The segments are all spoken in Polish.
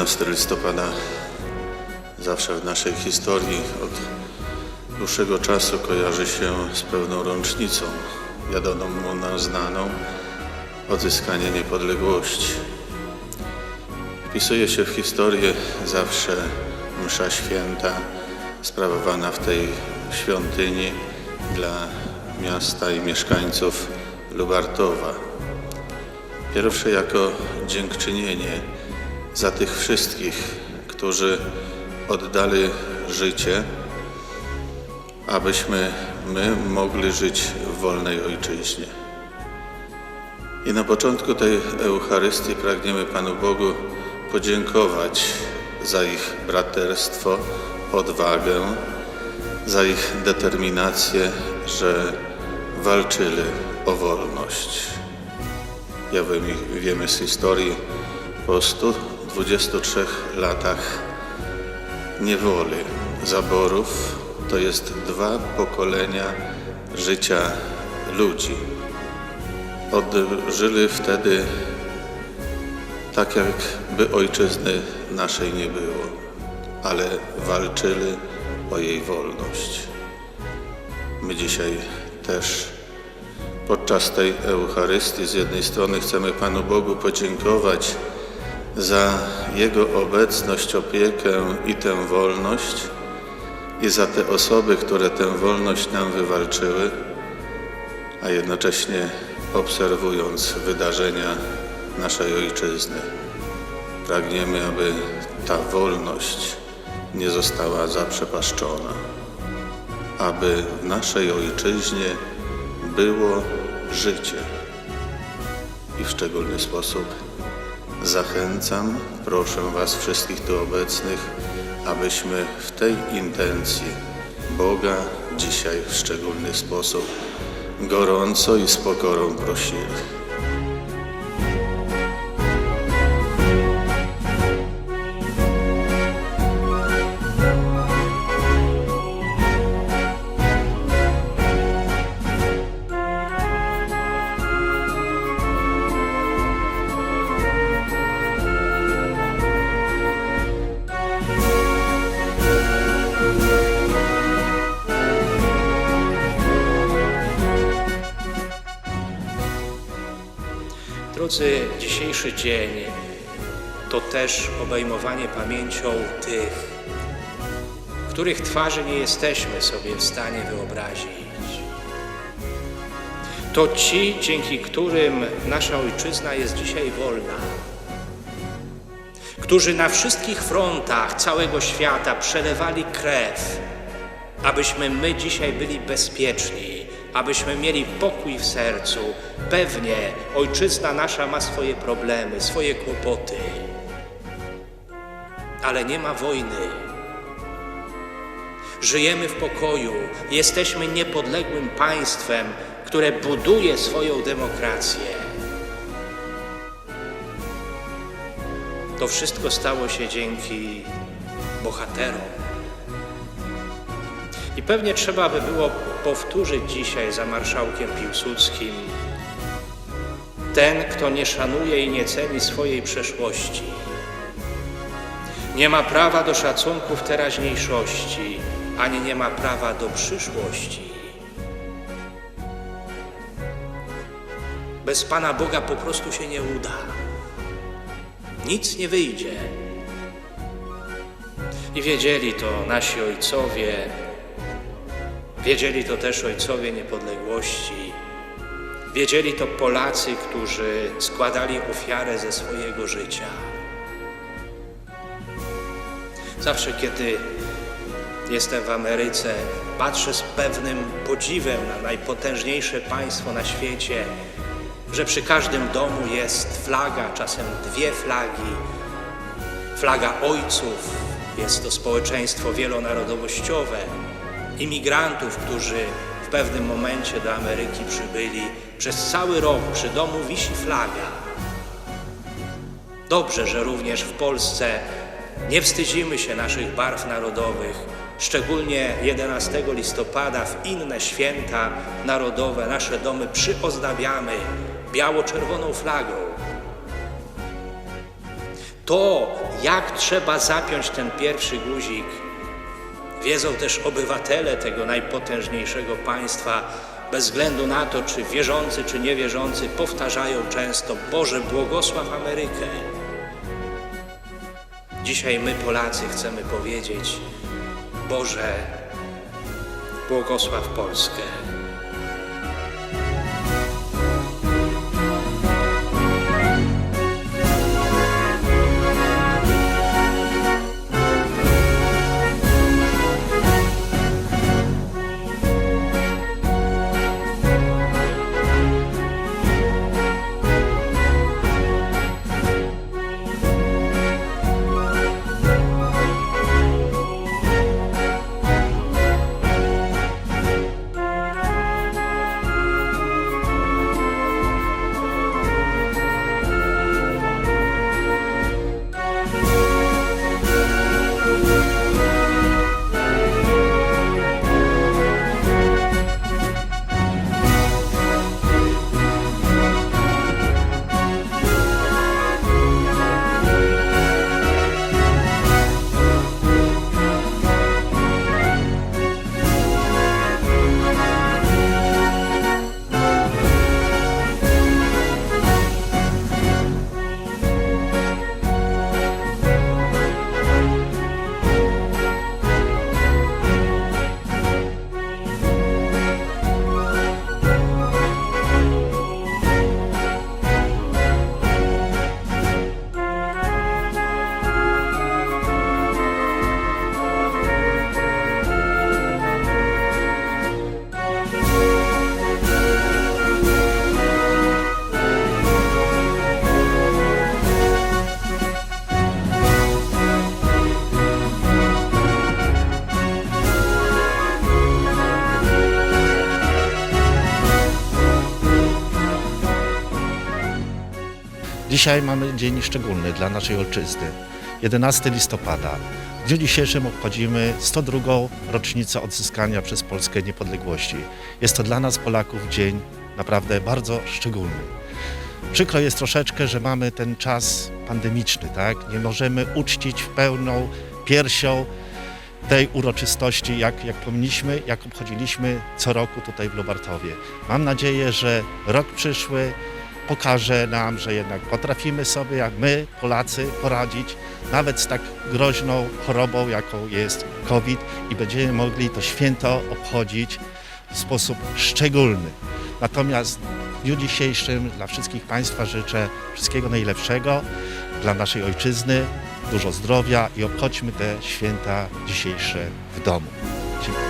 11 listopada zawsze w naszej historii od dłuższego czasu kojarzy się z pewną rocznicą, wiadomo nam znaną, odzyskanie niepodległości. Wpisuje się w historię zawsze msza święta sprawowana w tej świątyni dla miasta i mieszkańców Lubartowa. Pierwsze jako dziękczynienie za tych wszystkich, którzy oddali życie, abyśmy my mogli żyć w wolnej ojczyźnie. I na początku tej Eucharystii pragniemy Panu Bogu podziękować za ich braterstwo, odwagę, za ich determinację, że walczyli o wolność. Ja wiemy, z historii po 123 latach niewoli, zaborów, to jest dwa pokolenia życia ludzi. Odżyli wtedy tak, jakby ojczyzny naszej nie było, ale walczyli o jej wolność. My dzisiaj też podczas tej Eucharystii z jednej strony chcemy Panu Bogu podziękować za Jego obecność, opiekę i tę wolność i za te osoby, które tę wolność nam wywalczyły, a jednocześnie obserwując wydarzenia naszej Ojczyzny. Pragniemy, aby ta wolność nie została zaprzepaszczona, aby w naszej Ojczyźnie było życie. I w szczególny sposób zachęcam, proszę Was wszystkich tu obecnych, abyśmy w tej intencji Boga dzisiaj w szczególny sposób gorąco i z pokorą prosili. Drodzy, dzisiejszy dzień to też obejmowanie pamięcią tych, których twarzy nie jesteśmy sobie w stanie wyobrazić. To ci, dzięki którym nasza ojczyzna jest dzisiaj wolna, którzy na wszystkich frontach całego świata przelewali krew, abyśmy my dzisiaj byli bezpieczni, abyśmy mieli pokój w sercu. Pewnie ojczyzna nasza ma swoje problemy, swoje kłopoty, ale nie ma wojny. Żyjemy w pokoju, jesteśmy niepodległym państwem, które buduje swoją demokrację. To wszystko stało się dzięki bohaterom. I pewnie trzeba by było powtórzyć dzisiaj za marszałkiem Piłsudskim ten, kto nie szanuje i nie ceni swojej przeszłości, nie ma prawa do szacunku w teraźniejszości, ani nie ma prawa do przyszłości. Bez Pana Boga po prostu się nie uda. Nic nie wyjdzie. I wiedzieli to nasi ojcowie, wiedzieli to też ojcowie niepodległości, wiedzieli to Polacy, którzy składali ofiarę ze swojego życia. Zawsze, kiedy jestem w Ameryce, patrzę z pewnym podziwem na najpotężniejsze państwo na świecie, że przy każdym domu jest flaga, czasem dwie flagi, flaga ojców, jest to społeczeństwo wielonarodowościowe, imigrantów, którzy w pewnym momencie do Ameryki przybyli. Przez cały rok przy domu wisi flaga. Dobrze, że również w Polsce nie wstydzimy się naszych barw narodowych, szczególnie 11 listopada w inne święta narodowe nasze domy przyozdabiamy biało-czerwoną flagą. To, jak trzeba zapiąć ten pierwszy guzik, wiedzą też obywatele tego najpotężniejszego państwa, bez względu na to, czy wierzący, czy niewierzący, powtarzają często: Boże, błogosław Amerykę. Dzisiaj my, Polacy, chcemy powiedzieć: Boże, błogosław Polskę. Dzisiaj mamy dzień szczególny dla naszej ojczyzny. 11 listopada. W dniu dzisiejszym obchodzimy 102. rocznicę odzyskania przez Polskę niepodległości. Jest to dla nas Polaków dzień naprawdę bardzo szczególny. Przykro jest troszeczkę, że mamy ten czas pandemiczny, tak? Nie możemy uczcić pełną piersią tej uroczystości, jak, jak powinniśmy, jak obchodziliśmy co roku tutaj w Lubartowie. Mam nadzieję, że rok przyszły pokaże nam, że jednak potrafimy sobie, jak my, Polacy, poradzić nawet z tak groźną chorobą, jaką jest COVID i będziemy mogli to święto obchodzić w sposób szczególny. Natomiast w dniu dzisiejszym dla wszystkich Państwa życzę wszystkiego najlepszego dla naszej ojczyzny, dużo zdrowia i obchodźmy te święta dzisiejsze w domu. Dziękuję.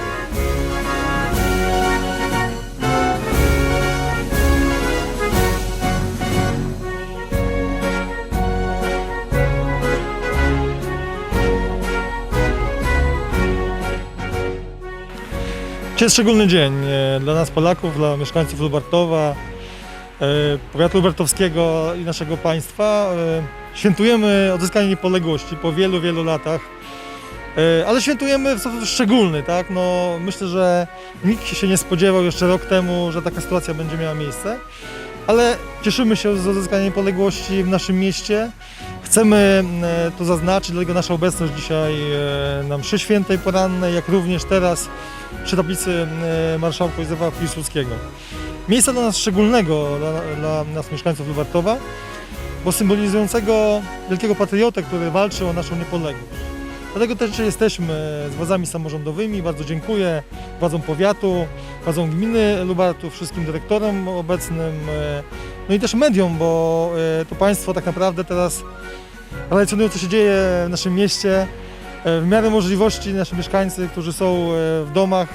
Dzisiaj jest szczególny dzień e, dla nas Polaków, dla mieszkańców Lubartowa, e, powiatu lubartowskiego i naszego państwa. E, Świętujemy odzyskanie niepodległości po wielu, wielu latach, ale świętujemy w sposób szczególny, tak? No, myślę, że nikt się nie spodziewał jeszcze rok temu, że taka sytuacja będzie miała miejsce, ale cieszymy się z odzyskania niepodległości w naszym mieście. Chcemy e, to zaznaczyć, dlatego nasza obecność dzisiaj e, na mszy świętej porannej, jak również teraz przy tablicy e, marszałka Józefa Piłsudskiego. Miejsca dla nas szczególnego, dla, dla nas mieszkańców Lubartowa, bo symbolizującego wielkiego patriotę, który walczył o naszą niepodległość. Dlatego też jesteśmy z władzami samorządowymi. Bardzo dziękuję władzom powiatu, władzom gminy Lubartów, wszystkim dyrektorom obecnym, e, no i też mediom, bo e, to państwo tak naprawdę teraz relacjonują, co się dzieje w naszym mieście. E, W miarę możliwości nasi mieszkańcy, którzy są w domach,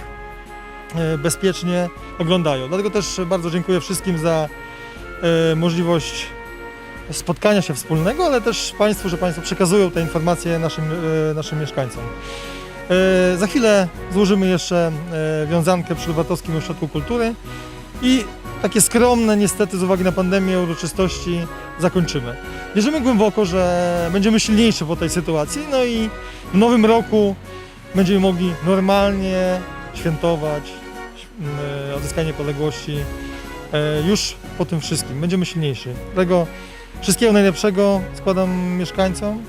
bezpiecznie oglądają. Dlatego też bardzo dziękuję wszystkim za możliwość spotkania się wspólnego, ale też Państwu, że Państwo przekazują te informacje naszym, e, naszym mieszkańcom. E, Za chwilę złożymy jeszcze e, wiązankę przy Lubatowskim Ośrodku Kultury i takie skromne, niestety z uwagi na pandemię, uroczystości zakończymy. Wierzymy głęboko, że będziemy silniejsi po tej sytuacji, no i w nowym roku będziemy mogli normalnie świętować odzyskanie niepodległości e, już po tym wszystkim. Będziemy silniejsi. Dlatego Wszystkiego najlepszego składam mieszkańcom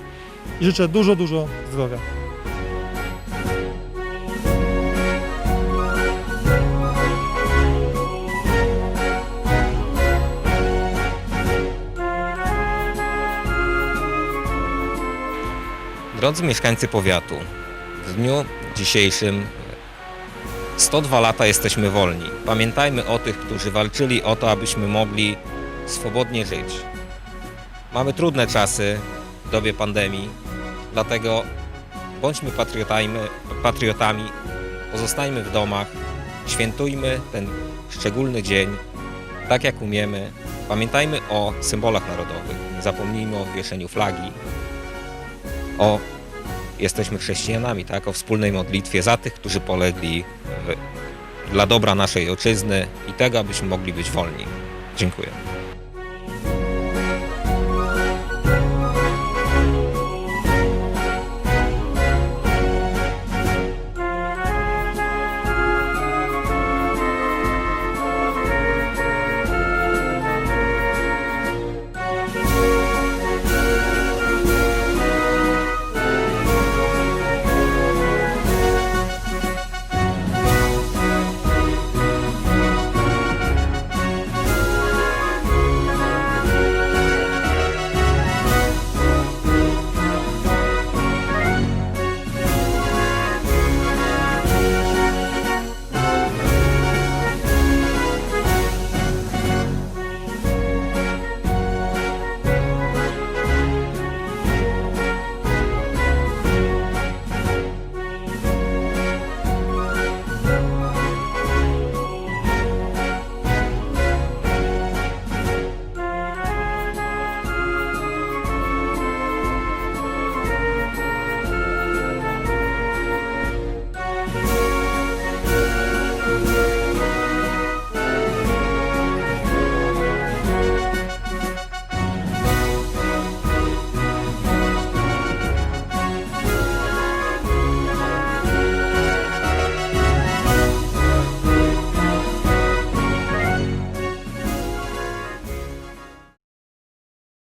i życzę dużo, dużo zdrowia. Drodzy mieszkańcy powiatu, w dniu dzisiejszym 102 lata jesteśmy wolni. Pamiętajmy o tych, którzy walczyli o to, abyśmy mogli swobodnie żyć. Mamy trudne czasy w dobie pandemii, dlatego bądźmy patriotami, pozostańmy w domach, świętujmy ten szczególny dzień tak jak umiemy. Pamiętajmy o symbolach narodowych, zapomnijmy o wieszeniu flagi, o jesteśmy chrześcijanami, tak? O wspólnej modlitwie za tych, którzy polegli w, dla dobra naszej ojczyzny i tego, abyśmy mogli być wolni. Dziękuję.